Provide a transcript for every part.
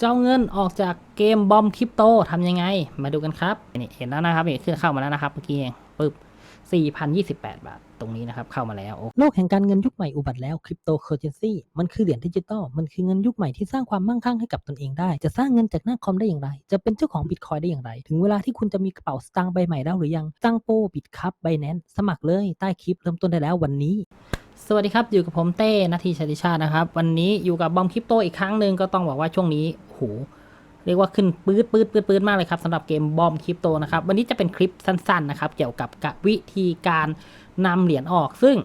เจ้าเงินออกจากเกมบอมคริปโตทำยังไง มาดูกันครับนี่เห็นแล้วนะครับนี่ขึ้นเข้ามาแล้วนะครับเมื่อกี้เองปึ๊บ4,028 บาท ตรงนี้นะครับ เข้ามาแล้ว โลกแห่งการเงินยุคใหม่อุบัติแล้วคริปโตเคอเรนซีมันคือเหรียญดิจิตอลมันคือเงินยุคใหม่ที่สร้างความมั่งคั่งให้กับตนเองได้ จะสร้างเงินจากหน้าคอมได้อย่างไร จะเป็นเจ้าของบิตคอยได้อย่างไร ถึงเวลาที่คุณจะมีกระเป๋าสตางค์ใบใหม่แล้วหรือยังตั้งโปบิตคัพไบแนนสมัครเลยใต้คลิปเริ่มต้นได้แล้ววันนี้สวัสดีครับ อยู่กับผมเต้นาทีชติชาตินะครับ วันนี้อยู่กับบอมคริปโตอีกครั้งหนึ่งก็ต้องบอกว่าช่วงนี้ โหเรียกว่าขึ้นปื๊ดปื๊ดปื๊ดปื๊ดมากเลยครับสำหรับเกมบอมคริปโตนะครับ วันนี้จะเป็นคลิปสั้นๆนะครับ เกี่ยวกับวิธีการนำเหรียญออก ซึ่ง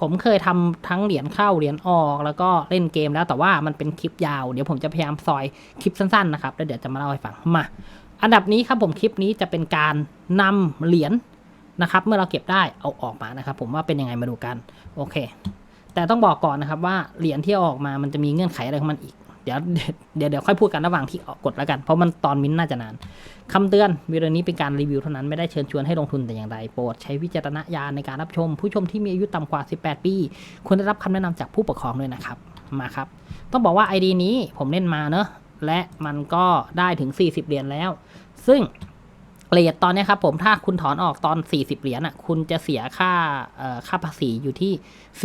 ผมเคยทำทั้งเหรียญเข้าเหรียญออก แล้วก็เล่นเกมแล้วแต่ว่ามันเป็นคลิปยาว เดี๋ยวผมจะพยายามซอยคลิปสั้นๆนะครับแล้วเดี๋ยวจะมาเล่าให้ฟังมา อันดับนี้ครับผมคลิปนี้จะเป็นการนำเหรียญนะครับ เมื่อเราเก็บได้เอาออกมานะครับ ผมว่าเป็นยังไงมาดูกันโอเค แต่ต้องบอกก่อนนะครับว่าเหรียญที่ออกมามันจะมีเงื่อนไขอะไรของมันอีก เดี๋ยวเดี๋ยวเดี๋ยวค่อยพูดกันระหว่างที่ออกกดแล้วกัน เพราะมันตอนมิ้นน่าจะนานคำเตือนวิดีโอนี้เป็นการรีวิวเท่านั้นไม่ได้เชิญชวนให้ลงทุนแต่อย่างใดโปรดใช้วิจารณญาณในการรับชม ผู้ชมที่มีอายุต่ำกว่า 18 ปีควรได้รับคำแนะนำจากผู้ปกครองด้วยนะครับมาครับ ต้องบอกว่า ID นี้ผมเล่นมาเนอะและมันก็ได้ถึง 40 เหรียญแล้ว ซึ่ง เรทตอนนี้ครับผมถ้าคุณถอนออกตอน 40 เหรียญอะคุณจะเสียค่าค่าภาษีอยู่ที่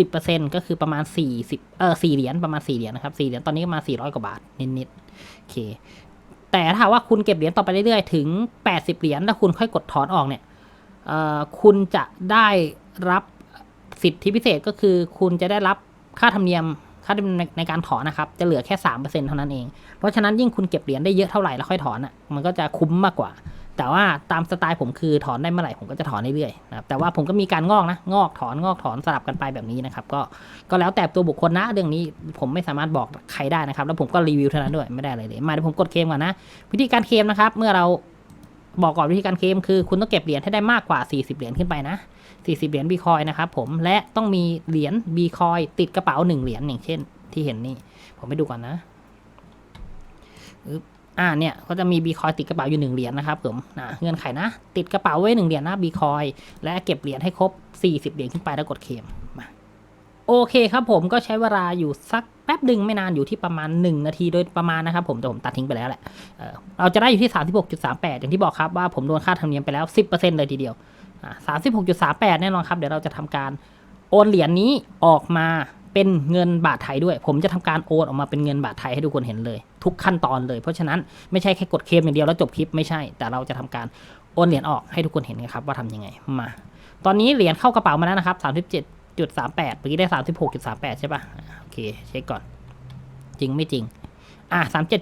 10%ก็คือประมาณ 40เออ4เหรียญประมาณ 4 เหรียญนะครับ4เหรียญตอนนี้ก็มา400 กว่าบาท นิดๆโอเค แต่ถ้าว่าคุณเก็บเหรียญต่อไปเรื่อยๆ ถึง 80 เหรียญแล้วคุณค่อยกดถอนออกเนี่ยคุณจะได้รับสิทธิพิเศษก็คือคุณจะได้รับค่าธรรมเนียมค่าธรรมเนียมในในการถอนนะครับ จะเหลือแค่3%เท่านั้นเอง เพราะฉะนั้นยิ่งคุณเก็บเหรียญได้เยอะเท่าไหร่แล้วค่อยถอนอะมันก็จะคุ้มมากกว่า แต่ว่าตามสไตล์ผมคือถอนได้เมื่อไหร่ผมก็จะถอนเรื่อยๆนะครับแต่ว่าผมก็มีการงอกนะงอกถอนงอกถอนสลับกันไปแบบนี้นะครับก็ก็แล้วแต่ตัวบุคคลนะเรื่องนี้ผมไม่สามารถบอกใครได้นะครับ แล้วผมก็รีวิวเท่านั้นด้วยไม่ได้อะไรเลยมาเดี๋ยวผมกดเคลมก่อนนะ วิธีการเคลมนะครับ เมื่อเราบอกก่อนวิธีการเคลมคือคุณต้องเก็บเหรียญให้ได้มากกว่า 40 เหรียญขึ้นไปนะ 40 เหรียญบีคอยนะครับผมและต้องมีเหรียญบีคอยติดกระเป๋า1เหรียญอย่างเช่น ที่เห็นนี่ผมไปดูก่อนนะอึ๊บ อ่าเนี่ยก็จะมีบีคอยติดกระเป๋าอยู่หนึ่งเหรียญนะครับผมนะเงื่อนไขนะ ติดกระเป๋าไว้หนึ่งเหรียญนะบีคอยและเก็บเหรียญให้ครบ 40 เหรียญขึ้นไปแล้วกดเคลมมาโอเคครับผมก็ใช้เวลาอยู่สักแป๊บดึงไม่นานอยู่ที่ประมาณ 1 นาทีโดยประมาณนะครับผมแต่ผมตัดทิ้งไปแล้วแหละเเราจะได้อยู่ที่ 36.38 อย่างที่บอกครับว่าผมโดนค่าธรรมเนียมไปแล้ว 10%เลยทีเดียวอ่า36.38 แน่นอนครับเดี๋ยวเราจะทำการโอนเหรียญนี้ออกมา เป็นเงินบาทไทยด้วย ผมจะทำการโอนออกมาเป็นเงินบาทไทยให้ทุกคนเห็นเลย ทุกขั้นตอนเลย เพราะฉะนั้นไม่ใช่แค่กดเคลมอย่างเดียวแล้วจบคลิปไม่ใช่ แต่เราจะทำการโอนเหรียญออกให้ทุกคนเห็นนะครับว่าทำยังไงมา ตอนนี้เหรียญเข้ากระเป๋ามาแล้วนะครับ37.38เมื่อกี้ได้ 36.38 ใช่ป่ะอ่าโอเคเช็คก่อน จริงไม่จริงอะ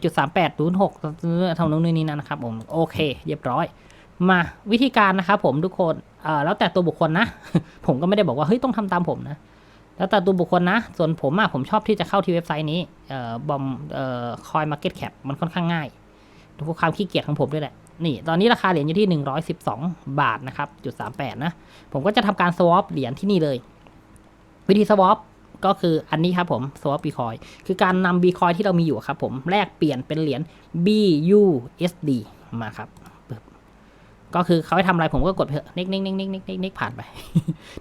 37.38 06เท่านู้นนี่นั่นนะครับผมโอเค เรียบร้อย มาวิธีการนะครับผมทุกคนเอ่อแล้วแต่ตัวบุคคลนะ ผมก็ไม่ได้บอกว่าเฮ้ยต้องทำตามผมนะ แล้วแต่ตัวบุคคลนะ ส่วนผมอะผมชอบที่จะเข้าที่เว็บไซต์นี้เอ่อบอมเอ่อคอยมาร์เก็ตแคปมันค่อนข้างง่ายดูความขี้เกียจของผมด้วยแหละ นี่ ตอนนี้ราคาเหรียญอยู่ที่ 112 บาทนะครับจุด38 นะ ผมก็จะทำการ swap เหรียญที่นี่เลย วิธี swap ก็คืออันนี้ครับผม swap b c o i n คือการนำ b c o i n ที่เรามีอยู่ครับผม แลกเปลี่ยนเป็นเหรียญ BUSD มาครับ ก็คือเขาให้ทำอะไรผมก็กดเถอะนิกนิกนิกนิกนิกนิกนิกผ่านไป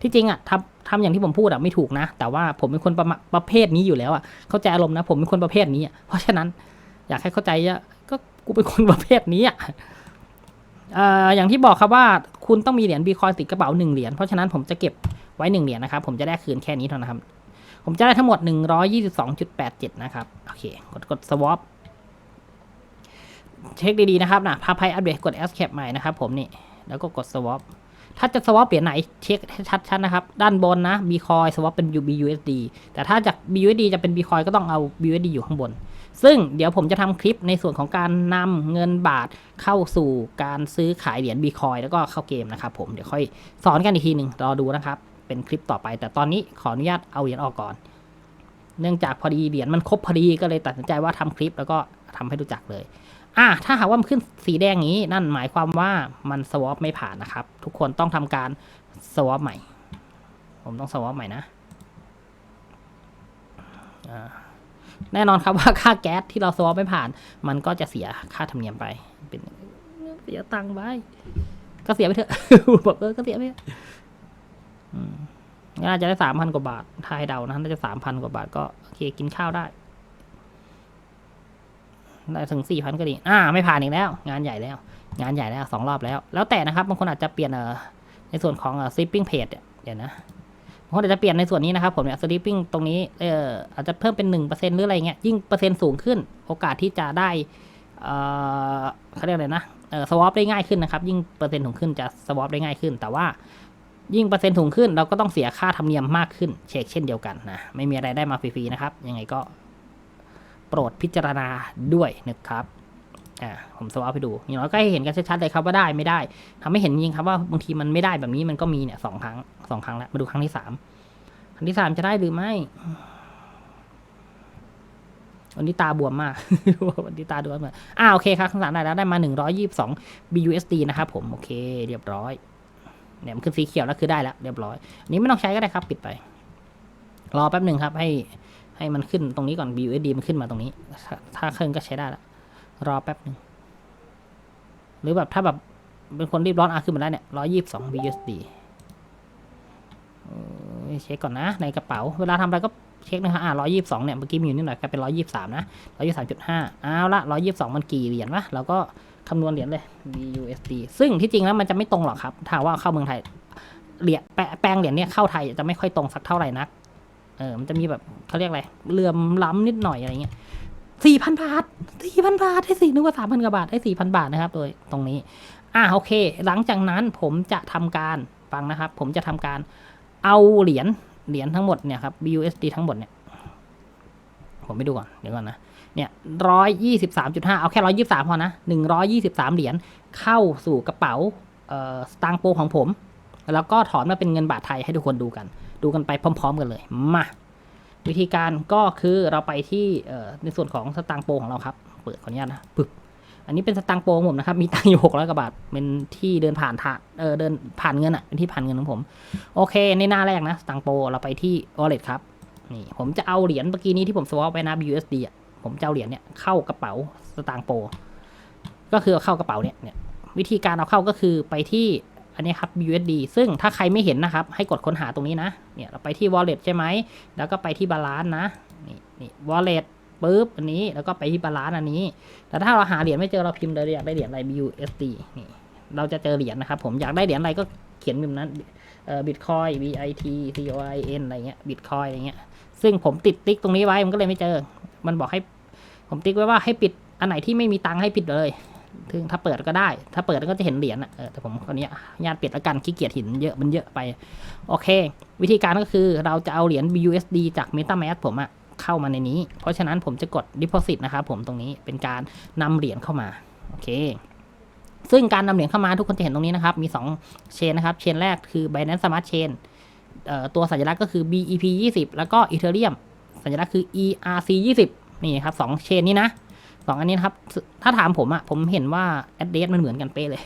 ที่จริงอะทำทำอย่างที่ผมพูดอะไม่ถูกนะ แต่ว่าผมเป็นคนประประเภทนี้อยู่แล้วอะเข้าใจอารมณ์นะ ผมเป็นคนประเภทนี้อะเพราะฉะนั้นอยากให้เข้าใจอะก็กูเป็นคนประเภทนี้อะอย่างที่บอกครับว่าคุณต้องมีเหรียญบีคอยติดกระเป๋าหนึ่งเหรียญเพราะฉะนั้นผมจะเก็บไว้หนึ่งเหรียญนะครับ ผมจะได้คืนแค่นี้เท่านั้นครับผมจะได้ทั้งหมดหนึ่งร้อยี่สิบสองจุดแปดเจ็ดนะครับ โอเค กดกด swap เช็คดีๆนะครับนะพาไพอัปเดตกด S cap ใหม่นะครับผมนี่แล้วก็กด swap ถ้าจะ swap เหรียญไหนเช็คชัดๆนะครับ ด้านบนนะ b coin swap เป็น BUSD แต่ถ้าจาก BUSD จะเป็น b coin ก็ต้องเอา BUSD อยู่ข้างบน ซึ่งเดี๋ยวผมจะทำคลิปในส่วนของการนำเงินบาทเข้าสู่การซื้อขายเหรียญ b coin แล้วก็เข้าเกมนะครับผมเดี๋ยวค่อยสอนกันอีกทีหนึ่งรอดูนะครับเป็นคลิปต่อไป แต่ตอนนี้ขออนุญาตเอาเหรียญออกก่อน เนื่องจากพอดีเหรียญมันครบพอดีก็เลยตัดสินใจว่าทำคลิปแล้วก็ทำให้รู้จักเลย อะถ้าหากว่ามันขึ้นสีแดงอย่างนี้นั่นหมายความว่ามันสวอปไม่ผ่านนะครับ ทุกคนต้องทำการสวอปใหม่ ผมต้องสวอปใหม่นะแน่นอนครับว่าค่าแก๊สที่เราสวอปไม่ผ่าน มันก็จะเสียค่าธรรมเนียมไปเป็นเสียตังค์ไปก็เสียไปเถอะบอกเออก็เสียไปอืมน่าจะได้สามพันกว่าบาททายเดานะน่าจะสามพันกว่าบาทก็โอเคกินข้าวได้ ได้ถึงสี่พันก็ดี อ่า ไม่ผ่านอีกแล้ว งานใหญ่แล้ว งานใหญ่แล้วสองรอบแล้ว แล้วแต่นะครับ บางคนอาจจะเปลี่ยนเอ่อในส่วนของเอ่อ sleeping page เนี่ยเดี๋ยวนะบางคนอาจจะเปลี่ยนในส่วนนี้นะครับผมเนี่ย sleeping ตรงนี้ เอ่อ อาจจะเพิ่มเป็นหนึ่งเปอร์เซ็นต์หรืออะไรเงี้ย ยิ่งเปอร์เซ็นต์สูงขึ้น โอกาสที่จะได้ เอ่อเขาเรียกอะไรนะ เอ่อ swap ได้ง่ายขึ้นนะครับ ยิ่งเปอร์เซ็นต์สูงขึ้นจะ swap ได้ง่ายขึ้น แต่ว่ายิ่งเปอร์เซ็นต์สูงขึ้นเราก็ต้องเสียค่าธรรมเนียมมากขึ้นเช็คเช่นเดียวกันนะ ไม่มีอะไรได้มาฟรีๆนะครับ ยังไงก็ รดพิจารณาด้วยนะครับอ่าผมสวอปให้ดูอย่างน้อยก็ให้เห็นกันชัดๆเลยครับว่าได้ไม่ได้ทำให้เห็นจริงครับว่าบางทีมันไม่ได้แบบนี้มันก็มีเนี่ยสองครั้งสองครั้งแล้วมาดูครั้งที่สามครั้งที่สามจะได้หรือไม่วันนี้ตาบวมมาก วันนี้ตาบวมมากอ่าโอเคครับครั้งสามได้แล้วได้มาหนึ่งร้อยยี่สิบสอง BUSD นะครับผม โอเค เรียบร้อย เนี่ยมันขึ้นสีเขียวแล้วคือได้แล้ว เรียบร้อย อันนี้ไม่ต้องใช้ก็ได้ครับ ปิดไป รอแป๊บหนึ่งครับ ให้ ให้มันขึ้นตรงนี้ก่อน BUSD มันขึ้นมาตรงนี้ ถ้าถ้าขึ้นก็ใช้ได้แล้วรอแป๊บหนึ่งหรือแบบถ้าแบบเป็นคนรีบร้อนอาขึ้นมาแล้เนี่ยร้อยยี่สิบสอง BUSD เอ่อเช็คก่อนนะ ในกระเป๋า เวลาทำอะไรก็เช็คนะครับอ่าร้อยยี่สิบสองเนี่ยเมื่อกี้มีอยู่นิดหน่อยกลายเป็นร้อยยี่สิบสามนะร้อยยี่สามจุดห้าเอาละร้อยยี่สิบสองมันกี่เหรียญวะเราก็คำนวณเหรียญเลย BUSD ซึ่งที่จริงแล้วมันจะไม่ตรงหรอกครับ ถ้าว่าเข้าเมืองไทยเหรียญแปะแปลงเหรียญเนี่ยเข้าไทยจะไม่ค่อยตรงสักเท่าไหร่นัก เออมันจะมีแบบเขาเรียกอะไรเลื่อมล้ำนิดหน่อยอะไรเงี้ยสี่พันบาทสี่พันบาทให้สี่นึกว่าสามพันกว่าบาทให้สี่พันบาทนะครับ โดยตรงนี้ อ่าโอเค หลังจากนั้นผมจะทำการฟังนะครับ ผมจะทำการเอาเหรียญเหรียญทั้งหมดเนี่ยครับ BUSD ทั้งหมดเนี่ย ผมไปดูก่อนเดี๋ยวก่อนนะเนี่ยร้อยยี่สิบสามจุดห้าเอาแค่ร้อยยี่สิบสามพอนะหนึ่งร้อยยี่สิบสามเหรียญเข้าสู่กระเป๋าเอ่อสตางค์โปรของผม แล้วก็ถอนมาเป็นเงินบาทไทยให้ทุกคนดูกัน ดูกันไปพร้อม ๆ กันเลย มา วิธีการก็คือเราไปที่ในส่วนของสตางค์โปรของเราครับ เปิดขออนุญาตนะปึ๊บอันนี้เป็นสตางค์โปรของผมนะครับ มีตังค์อยู่หกร้อยกว่าบาท เป็นที่เดินผ่านทาเออเดินผ่านเงินอะเป็นที่ผ่านเงินของผม โอเค ในหน้าแรกนะสตางค์โปรเราไปที่ wallet ครับ นี่ ผมจะเอาเหรียญเมื่อกี้นี้ที่ผมสวอปไปนะ BUSD อะ ผมจะเอาเหรียญเนี่ยเข้ากระเป๋าสตางค์โปรก็คือเอาเข้ากระเป๋าเนี่ยเนี่ย วิธีการเอาเข้าก็คือไปที่ อันนี้ครับ BUSD ซึ่งถ้าใครไม่เห็นนะครับ ให้กดค้นหาตรงนี้นะ เนี่ยเราไปที่ wallet ใช่ไหม แล้วก็ไปที่ balance นะ นี่นี่ wallet ปุ๊บอันนี้ แล้วก็ไปที่ balance อันนี้ แต่ถ้าเราหาเหรียญไม่เจอเราพิมพ์เลยอยากได้เหรียญอะไร BUSD นี่ เราจะเจอเหรียญนะครับ ผมอยากได้เหรียญอะไรก็เขียนแบบนั้นเอ่อ Bitcoin B I T C O I N อะไรเงี้ย Bitcoin อะไรเงี้ย ซึ่งผมติดติ๊กตรงนี้ไว้มันก็เลยไม่เจอ มันบอกให้ ผมติ๊กไว้ว่าให้ปิดอันไหนที่ไม่มีตังค์ให้ปิดเลย ถึงถ้าเปิดก็ได้ ถ้าเปิดก็จะเห็นเหรียญอะแต่ผมคนนี้ญาติเปิดแล้วกันขี้เกียจห็นเยอะมันเยอะไป โอเค วิธีการก็คือเราจะเอาเหรียญ BUSD จาก MetaMask ผมอะเข้ามาในนี้ เพราะฉะนั้นผมจะกด Deposit นะครับผมตรงนี้เป็นการนำเหรียญเข้ามาโอเคซึ่งการนำเหรียญเข้ามาทุกคนจะเห็นตรงนี้นะครับ มี 2 เชนนะครับ เชนแรกคือ Binance Smart Chain เอ่อตัวสัญลักษณ์ก็คือ BEP 20แล้วก็ Ethereum สัญลักษณ์คือ ERC 20นี่ครับสองเชนนี้นะ สองอันนี้นะครับ ถ้าถามผมอะผมเห็นว่า address มันเหมือนกันเป๊ะเลย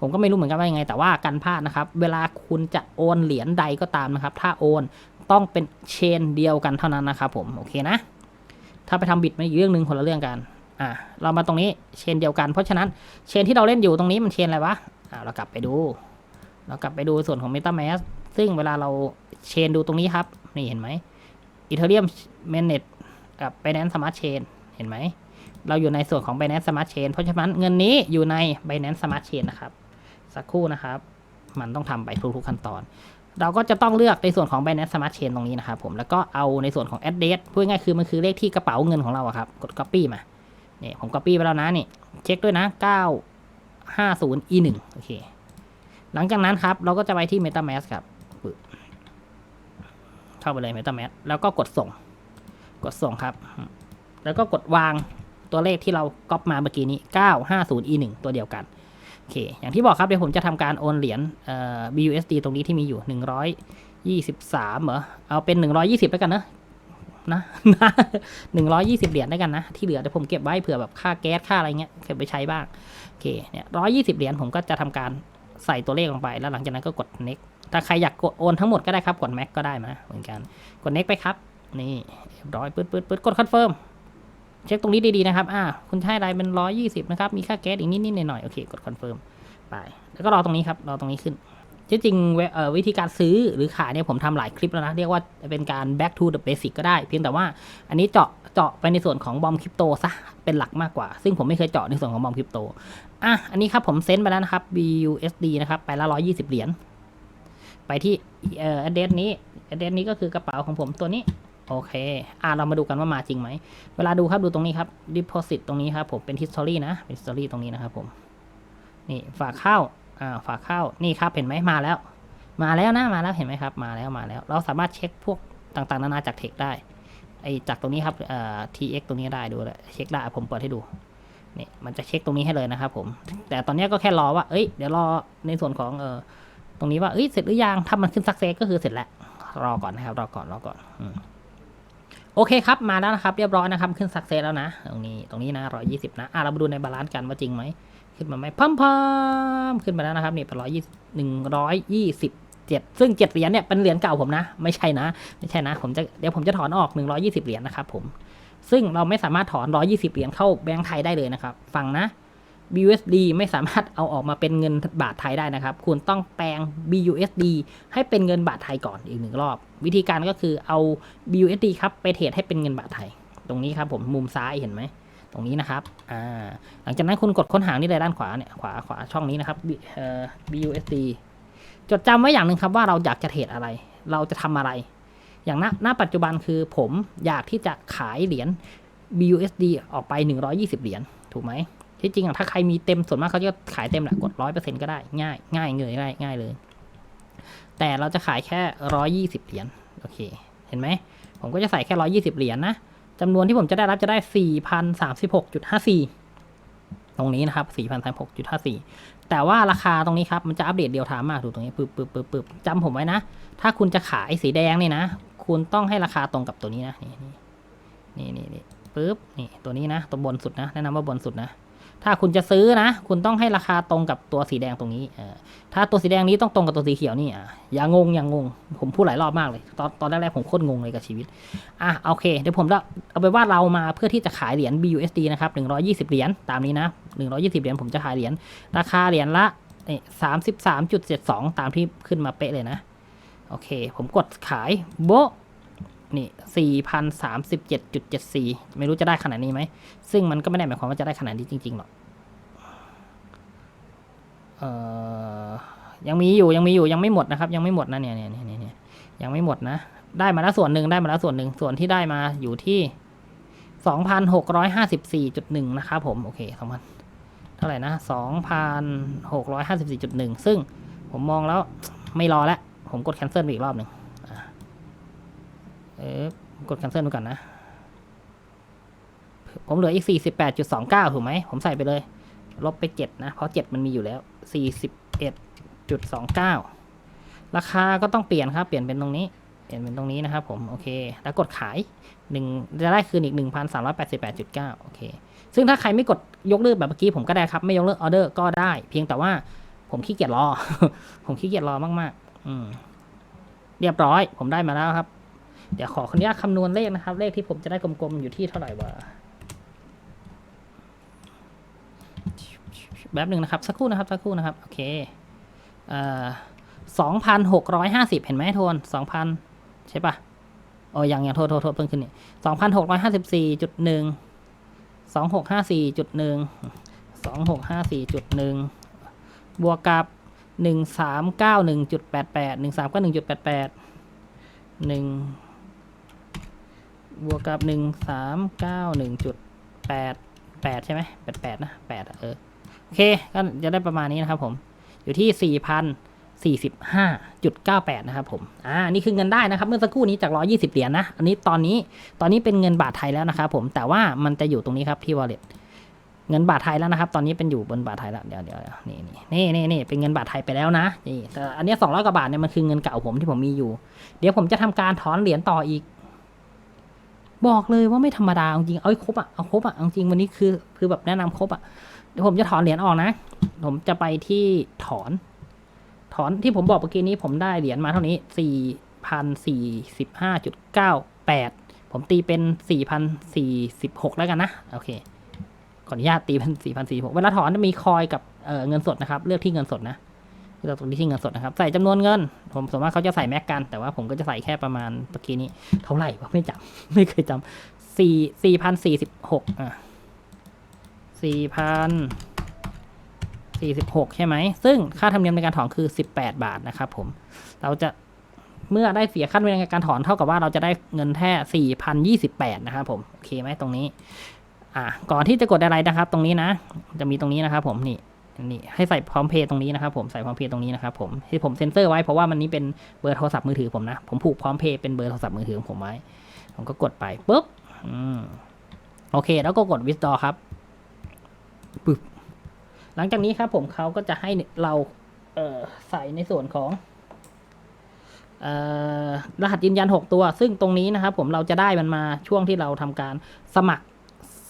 ผมก็ไม่รู้เหมือนกันว่ายังไง แต่ว่ากันพลาดนะครับ เวลาคุณจะโอนเหรียญใดก็ตามนะครับ ถ้าโอนต้องเป็นเชนเดียวกันเท่านั้นนะครับผมโอเคนะ ถ้าไปทำบิดมันอีกเรื่องหนึ่งคนละเรื่องกัน อะเรามาตรงนี้เชนเดียวกัน เพราะฉะนั้นเชนที่เราเล่นอยู่ตรงนี้มันเชนอะไรวะอ่าเรากลับไปดู เรากลับไปดูส่วนของ MetaMask ซึ่งเวลาเราเชนดูตรงนี้ครับ นี่เห็นไหม Ethereum Mainnet กับ Binance Smart Chain เห็นไหม เราอยู่ในส่วนของ Binance Smart Chain เพราะฉะนั้นเงินนี้อยู่ใน Binance Smart Chain นะครับ สักครู่นะครับ มันต้องทำไปทุกๆขั้นตอน เราก็จะต้องเลือกในส่วนของ Binance Smart Chain ตรงนี้นะครับผม แล้วก็เอาในส่วนของ address พูดง่ายคือมันคือเลขที่กระเป๋าเงินของเราอะครับ กด copy มา เนี่ยผม copy ไปแล้วนะนี่ เช็คด้วยนะ 950 e 1 โอเค หลังจากนั้นครับ เราก็จะไปที่ MetaMask ครับเข้าไปเลย MetaMask แล้วก็กดส่ง กดส่งครับ แล้วก็กดวาง ตัวเลขที่เราก๊อปมาเมื่อกี้นี้ 950 e 1ตัวเดียวกัน โอเค อย่างที่บอกครับ เดี๋ยวผมจะทำการโอนเหรียญ BUSD ตรงนี้ที่มีอยู่ 123 เหรอ เอาเป็น 120 แล้วกันนะนะนะหนึ่งร้อยยี่สิบเหรียญได้กันนะ ที่เหลือเดี๋ยวผมเก็บไว้เผื่อแบบค่าแก๊สค่าอะไรเงี้ยเก็บไปใช้บ้าง โอเค เนี่ยร้อยี่สิบเหรียญผมก็จะทำการใส่ตัวเลขลงไป แล้วหลังจากนั้นก็กด next ถ้าใครอยากกดโอนทั้งหมดก็ได้ครับ กด max ก็ได้นะเหมือนกัน กด next ไปครับ นี่เรียบร้อยปึ๊ดปึ๊ดปึ๊ดกด confirm เช็คตรงนี้ดีๆนะครับ อ่า คุณใช้อะไรเป็นร้อยยี่สิบนะครับ มีค่าแก๊สอีกนิดๆหน่อยๆ โอเค กด confirm ไป แล้วก็รอตรงนี้ครับ รอตรงนี้ขึ้น ที่จริงวิธีการซื้อหรือขายเนี่ยผมทำหลายคลิปแล้วนะ เรียกว่าเป็นการ back to the basic ก็ได้ เพียงแต่ว่าอันนี้เจาะ เจาะไปในส่วนของบอมคริปโตซะ เป็นหลักมากกว่า ซึ่งผมไม่เคยเจาะในส่วนของบอมคริปโต อะ อันนี้ครับผมเซ็นไปแล้วนะครับ BUSD นะครับ ไปละร้อยี่สิบเหรียญ ไปที่เอ่อ address นี้ address นี้ก็คือกระเป๋าของผมตัวนี้ โอเค อะเรามาดูกันว่ามาจริงไหม เวลาดูครับดูตรงนี้ครับ deposit ตรงนี้ครับผม เป็น history นะ เป็น history ตรงนี้นะครับผม นี่ฝากเข้า อ่า ฝากเข้า นี่ครับ เห็นไหมมาแล้ว มาแล้วนะ มาแล้วเห็นไหมครับ มาแล้ว มาแล้ว เราสามารถเช็คพวกต่างๆ นานาจากเทคได้ ไอจากตรงนี้ครับ เอ่อ tx ตรงนี้ได้ดูเลยเช็คได้ ผมเปิดให้ดู นี่ มันจะเช็คตรงนี้ให้เลยนะครับผม แต่ตอนนี้ก็แค่รอว่า เอ้ย เดี๋ยวรอในส่วนของ เออตรงนี้ว่า เอ้ย เสร็จหรือยังถ้ามันขึ้น success ก็คือเสร็จแล้ว รอก่อนนะครับ รอก่อน รอก่อน อืม โอเคครับ มาแล้วนะครับ เรียบร้อยนะครับ ขึ้นสักเซสแล้วนะ ตรงนี้ ตรงนี้นะร้อยี่สิบนะ อะ เรามาดูในบาลานซ์กันว่าจริงไหม ขึ้นมาไหมพัมพัมขึ้นมาแล้วนะครับนี่เป็นร้อยยี่หนึ่งร้อยยี่สิบเจ็ดซึ่งเจ็ดเหรียญเนี่ยเป็นเหรียญเก่าผมนะ ไม่ใช่นะ ไม่ใช่นะ ผมจะ เดี๋ยวผมจะถอนออกหนึ่งร้อยี่สิบเหรียญนะครับผม ซึ่งเราไม่สามารถถอนร้อยี่สิบเหรียญเข้าแบงก์ไทยได้เลยนะครับ ฟังนะ BUSD ไม่สามารถเอาออกมาเป็นเงินบาทไทยได้นะครับ คุณต้องแปลง BUSD ให้เป็นเงินบาทไทยก่อนอีกหนึ่งรอบ วิธีการก็คือเอา BUSD ครับไปเทรดให้เป็นเงินบาทไทย ตรงนี้ครับผมมุมซ้ายเห็นไหมตรงนี้นะครับอ่าหลังจากนั้นคุณกดค้นหานี่เลยด้านขวาเนี่ยขวาขวาช่องนี้นะครับ B- เอ่อ BUSD จดจำไว้อย่างหนึ่งครับว่าเราอยากจะเทรดอะไร เราจะทำอะไร อย่างณณปัจจุบันคือผมอยากที่จะขายเหรียญ BUSD ออกไป 120 เหรียญถูกไหมที่จริงอะถ้าใครมีเต็มส่วนมากเขาจะขายเต็มแหละกดร้อยเปอร์เซ็นก็ได้ง่ายง่ายเงยง่ายง่ายเลย แต่เราจะขายแค่ร้อยี่สิบเหรียญโอเค เห็นไหม ผมก็จะใส่แค่ร้อยี่สิบเหรียญนะจำนวนที่ผมจะได้รับจะได้สี่พันสามสิบหกจุดห้าสี่ตรงนี้นะครับสี่พันสามหกจุดห้าสี่แต่ว่าราคาตรงนี้ครับ มันจะอัปเดตเดียวทามมากดูตรงนี้ปึ๊บปึ๊บปึ๊บปึ๊บจำผมไว้นะ ถ้าคุณจะขายสีแดงนี่นะ คุณต้องให้ราคาตรงกับตัวนี้นะ นี่นี่นี่นี่ปึ๊บ นี่ ตัวนี้นะ ตัวบนสุดนะ แนะนำว่าบนสุดนะ ถ้าคุณจะซื้อนะ คุณต้องให้ราคาตรงกับตัวสีแดงตรงนี้ถ้าตัวสีแดงนี้ต้องตรงกับตัวสีเขียวนี่อะอย่างงงอย่างงง ผมพูดหลายรอบมากเลย ตอนตอนแรกๆผมโคตรงงเลยกับชีวิต อะโอเค เดี๋ยวผมจะเอาไปว่าเรามาเพื่อที่จะขายเหรียญ BUSD นะครับ120 เหรียญตามนี้นะ 120 เหรียญผมจะขายเหรียญราคาเหรียญละสามสิบสามจุดเจ็ดสองตามที่ขึ้นมาเป๊ะเลยนะ โอเค ผมกดขายโบะ นี่สี่พันสามสิบเจ็ดจุดเจ็ดสี่ไม่รู้จะได้ขนาดนี้ไหม ซึ่งมันก็ไม่ได้หมายความว่าจะได้ขนาดนี้จริงๆหรอกเอ่อยังมีอยู่ยังมีอยู่ยังไม่หมดนะครับ ยังไม่หมดนะเนี่ยเนี่ยเนี่ยเนี่ยยังไม่หมดนะ ได้มาแล้วส่วนหนึ่งได้มาแล้วส่วนหนึ่งส่วนที่ได้มาอยู่ที่สองพันหกร้อยห้าสิบสี่จุดหนึ่งนะครับผม โอเคสองพันเท่าไหร่นะสองพันหกร้อยห้าสิบสี่จุดหนึ่งซึ่งผมมองแล้วไม่รอแล้ว ผมกด cancel ไปอีกรอบหนึ่ง อะเออกด cancel ไปก่อนนะ ผมเหลืออีก 48.29 ถูกไหม ผมใส่ไปเลย ลบไป 7 นะ เพราะ 7 มันมีอยู่แล้ว 41.29 ราคาก็ต้องเปลี่ยนครับ เปลี่ยนเป็นตรงนี้ เปลี่ยนเป็นตรงนี้นะครับผม โอเค แล้วกดขาย 1 จะได้คืนอีก 1,388.9 โอเค ซึ่งถ้าใครไม่กดยกเลิกแบบเมื่อกี้ผมก็ได้ครับ ไม่ยกเลิกออเดอร์ก็ได้ เพียงแต่ว่าผมขี้เกียจรอ ผมขี้เกียจรอมาก ๆ อืมเรียบร้อย ผมได้มาแล้วครับ เดี๋ยวขอคนนี้คำนวณเลขนะครับ เลขที่ผมจะได้กลมๆ อยู่ที่เท่าไหร่วะแบบหนึ่งนะครับ สักครู่นะครับ สักครู่นะครับ โอเคเอ่อสองพันหกร้อยห้าสิบเห็นไหมโทนสองพันใช่ปะโอ้ยังยังโทษโทษโทษเพิ่งขึ้นนี่สองพันหกร้อยห้าสิบสี่จุดหนึ่งสองหกห้าสี่จุดหนึ่งสองหกห้าสี่จุดหนึ่งบวกกับหนึ่งสามเก้าหนึ่งจุดแปดแปดหนึ่งสามเก้าหนึ่งจุดแปดแปดหนึ่ง บวกกับหนึ่งสามเก้าหนึ่งจุดแปดแปดใช่ไหมแปดแปดนะแปดเออโอเค ก็จะได้ประมาณนี้นะครับผม อยู่ที่4,045.98นะครับผม อ่า นี่คือเงินได้นะครับ เมื่อสักครู่นี้จาก120เหรียญนะ อันนี้ตอนนี้ ตอนนี้เป็นเงินบาทไทยแล้วนะครับผม แต่ว่ามันจะอยู่ตรงนี้ครับที่ wallet เงินบาทไทยแล้วนะครับ ตอนนี้เป็นอยู่บนบาทไทยแล้วเดี๋ยวเดี๋ยวนี่นี่นี่นี่นี่เป็นเงินบาทไทยไปแล้วนะ นี่ แต่อันนี้200กว่าบาทเนี่ยมันคือเงินเก่าผมที่ผมมีอยู่ เดี๋ยวผมจะทำการถอนเหรียญต่ออีก บอกเลยว่าไม่ธรรมดาจริงๆเอาครบอะเอาครบอะเอาจริงวันนี้คือคือแบบแนะนำครบอะเดี๋ยวผมจะถอนเหรียญออกนะ ผมจะไปที่ถอน ถอนที่ผมบอกเมื่อกี้นี้ผมได้เหรียญมาเท่านี้สี่พันสี่สิบห้าจุดเก้าแปดผมตีเป็นสี่พันสี่สิบหกแล้วกันนะโอเคขออนุญาตตีเป็นสี่พันสี่หกเวลาถอนจะมีคอยกับเเงินสดนะครับ เลือกที่เงินสดนะ เลือกตรงนี้ที่เงินสดนะครับใส่จำนวนเงิน ผมส่วนมากเขาจะใส่แม็กกัน แต่ว่าผมก็จะใส่แค่ประมาณเมื่อกี้นี้ เท่าไหร่วะไม่จำไม่เคยจำสี่สี่พันสี่สิบหกอะสี่พันสี่สิบหกใช่ไหม ซึ่งค่าธรรมเนียมในการถอนคือสิบแปดบาทนะครับผม เราจะเมื่อได้เสียค่าธรรมเนียมในการถอนเท่ากับว่าเราจะได้เงินแค่สี่พันยี่สิบแปดนะครับผม โอเคไหมตรงนี้ อะก่อนที่จะกดอะไรนะครับ ตรงนี้นะ จะมีตรงนี้นะครับผมนี่ นี่ให้ใส่พร้อมเพย์ตรงนี้นะครับผมใส่พร้อมเพย์ตรงนี้นะครับผมที่ผมเซ็นเซอร์ไว้เพราะว่ามันนี้เป็นเบอร์โทรศัพท์มือถือผมนะ ผมผูกพร้อมเพย์เป็นเบอร์โทรศัพท์มือถือของผมไว้ ผมก็กดไปปุ๊บอืมโอเค แล้วก็กดวิสตอครับปึ๊บหลังจากนี้ครับผมเขาก็จะให้เราเออใส่ในส่วนของรหัสยืนยัน 6 ตัว ซึ่งตรงนี้นะครับผมเราจะได้มันมาช่วงที่เราทำการสมัคร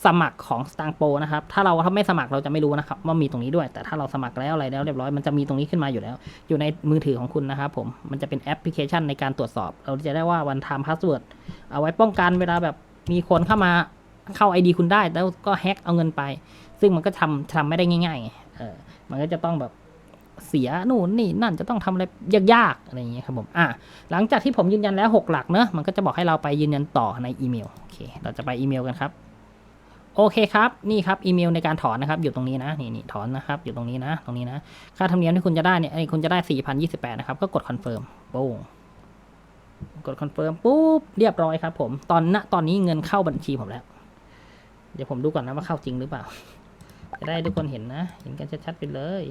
สมัครของ s t a r p o นะครับ ถ้าเราถ้าไม่สมัครเราจะไม่รู้นะครับ ว่ามีตรงนี้ด้วย แต่ถ้าเราสมัครแล้วอะไรแล้วเรียบร้อยมันจะมีตรงนี้ขึ้นมาอยู่แล้ว อยู่ในมือถือของคุณนะครับผมมันจะเป็นแอปพลิเคชันในการตรวจสอบ เราจะได้ว่าวันทำพาสเวิร์ดเอาไว้ป้องกันเวลาแบบมีคนเข้ามาเข้า ID คุณได้ แล้วก็แฮ็กเอาเงินไป ซึ่งมันก็ทำทำไม่ได้ง่ายๆเออมันก็จะต้องแบบเสียนู่นนี่นั่นจะต้องทำอะไรยากๆอะไรอย่างเงี้ยครับผมอะหลังจากที่ผมยืนยันแล้วหกหลักเนอะมันก็จะบอกให้เราไปยืนยันต่อในอีเมลโอเค เราจะไปอีเมลกันครับ โอเคครับ นี่ครับอีเมลในการถอนนะครับ อยู่ตรงนี้นะนี่นี่ถอนนะครับ อยู่ตรงนี้นะ ตรงนี้นะ ค่าธรรมเนียมที่คุณจะได้เนี่ยไอ้คุณจะได้ 4,028 นะครับ ก็กดคอนเฟิร์มโป้งกดคอนเฟิร์มปุ๊บเรียบร้อยครับผมตอนณตอนนี้เงินเข้าบัญชีผมแล้ว เดี๋ยวผมดูก่อนนะว่าเข้าจริงหรือเปล่า จะได้ทุกคนเห็นนะ เห็นกันชัดๆไปเลย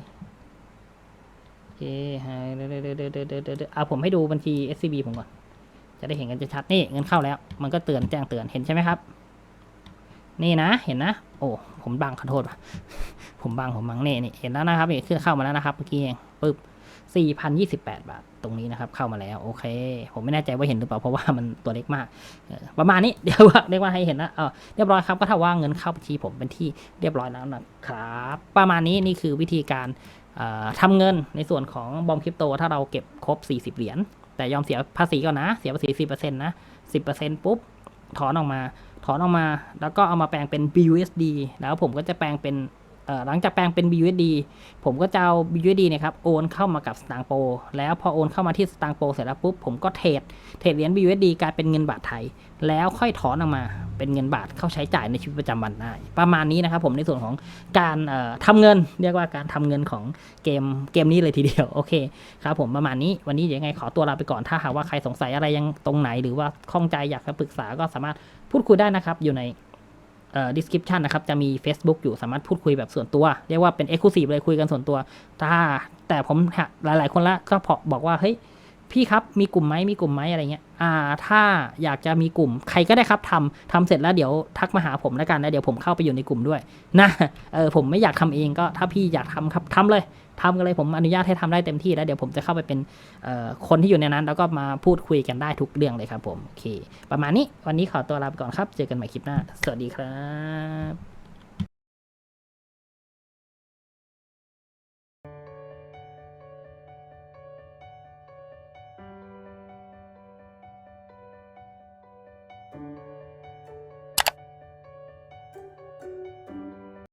โอเคฮะเดี๋ยวเดี๋ยวเดี๋ยวเดี๋ยวเดี๋ยวเดี๋ยวเอาผมให้ดูบัญชี SCB ผมก่อน จะได้เห็นกันชัดๆนี่เงินเข้าแล้ว มันก็เตือนแจ้งเตือนเห็นใช่ไหมครับ นี่นะ เห็นนะ โอ้ ผมบังขอโทษวะผมบังผมบังเนี่นี่เห็นแล้วนะครับนี่ขึ้นเข้ามาแล้วนะครับเมื่อกี้เองปึ๊บสี่พันยี่สิบแปดบาท ตรงนี้นะครับ เข้ามาแล้ว โอเค ผมไม่แน่ใจว่าเห็นหรือเปล่า เพราะว่ามันตัวเล็กมาก ประมาณนี้ เดี๋ยวว่าเรียกว่าให้เห็นนะเออเรียบร้อยครับ ก็ถ้าว่าเงินเข้าบัญชีผมเป็นที่เรียบร้อยแล้วนะครับ ประมาณนี้นี่คือวิธีการทำเงินในส่วนของบอมคริปโต ถ้าเราเก็บครบ 40 เหรียญ แต่ยอมเสียภาษีก่อนนะ เสียภาษี 10%นะ 10%ปุ๊บ ถอนออกมา ถอนออกมา แล้วก็เอามาแปลงเป็น BUSD แล้วผมก็จะแปลงเป็น หลังจากแปลงเป็น BUSD ผมก็จะเอา BUSD เนะครับโอนเข้ามากับ s t a n g p o แล้วพอโอนเข้ามาที่ s t a n g p o เสร็จแล้วปุ๊บผมก็เทรดเทรดเหรียญ BUSD กลายเป็นเงินบาทไทย แล้วค่อยถอนออกมาเป็นเงินบาทเข้าใช้จ่ายในชีวิตประจำวันได้ ประมาณนี้นะครับผมในส่วนของการเอ่อทำเงิน เรียกว่าการทำเงินของเกมเกมนี้เลยทีเดียวโอเคครับผมประมาณนี้วันนี้เดี๋ยวยังไงขอตัวลาไปก่อนถ้าหากว่าใครสงสัยอะไรยังตรงไหน หรือว่าข้องใจอยากจะปรึกษาก็สามารถพูดคุยได้นะครับอยู่ใน description นะครับจะมี Facebook อยู่สามารถพูดคุยแบบส่วนตัว เรียกว่าเป็น exclusive เลยคุยกันส่วนตัว ถ้าแต่ผมหลาย ๆ คนละก็พอบอกว่าเฮ้ยพี่ครับมีกลุ่มไหมมีกลุ่มไหมอะไรเงี้ยอ่าถ้าอยากจะมีกลุ่มใครก็ได้ครับทำทำเสร็จแล้วเดี๋ยวทักมาหาผมแล้วกันแล้วเดี๋ยวผมเข้าไปอยู่ในกลุ่มด้วยนะเออผมไม่อยากทำเองก็ถ้าพี่อยากทำครับทำเลย ทำกันเลยผมอนุญาตให้ทำได้เต็มที่แล้วเดี๋ยวผมจะเข้าไปเป็นคนที่อยู่ในนั้น แล้วก็มาพูดคุยกันได้ทุกเรื่องเลยครับผมโอเค ประมาณนี้วันนี้ขอตัวลาไปก่อนครับ เจอกันใหม่คลิปหน้า สวัสดีครับ